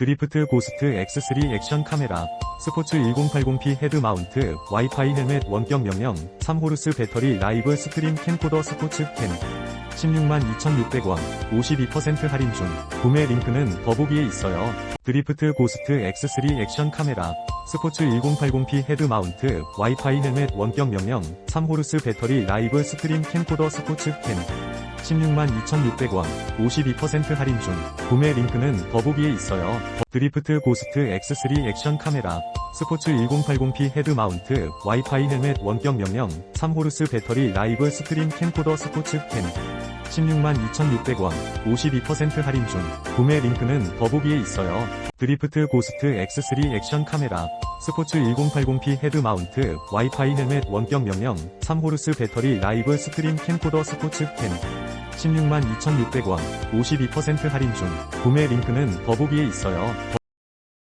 드리프트 고스트 X3 액션 카메라, 스포츠 1080p 헤드 마운트, 와이파이 헬멧 원격 명령, 3호르스 배터리 라이브 스트림 캠코더 스포츠 캠. 16만 2,600원, 52% 할인 중. 구매 링크는 더보기에 있어요. 드리프트 고스트 X3 액션 카메라, 스포츠 1080p 헤드 마운트, 와이파이 헬멧 원격 명령, 3호르스 배터리 라이브 스트림 캠코더 스포츠 캠. 16만 2,600원, 52% 할인 중. 구매 링크는 더보기에 있어요. 드리프트 고스트 X3 액션 카메라, 스포츠 1080p 헤드 마운트, 와이파이 헬멧 원격 명령, 3호르스 배터리 라이브 스트림 캠코더 스포츠 캠. 16만 2,600원, 52% 할인 중. 구매 링크는 더보기에 있어요. 드리프트 고스트 X3 액션 카메라, 스포츠 1080p 헤드 마운트, 와이파이 헬멧 원격 명령, 3호르스 배터리 라이브 스트림 캠코더 스포츠 캠. 16만 2,600원, 52% 할인 중. 구매 링크는 더보기에 있어요.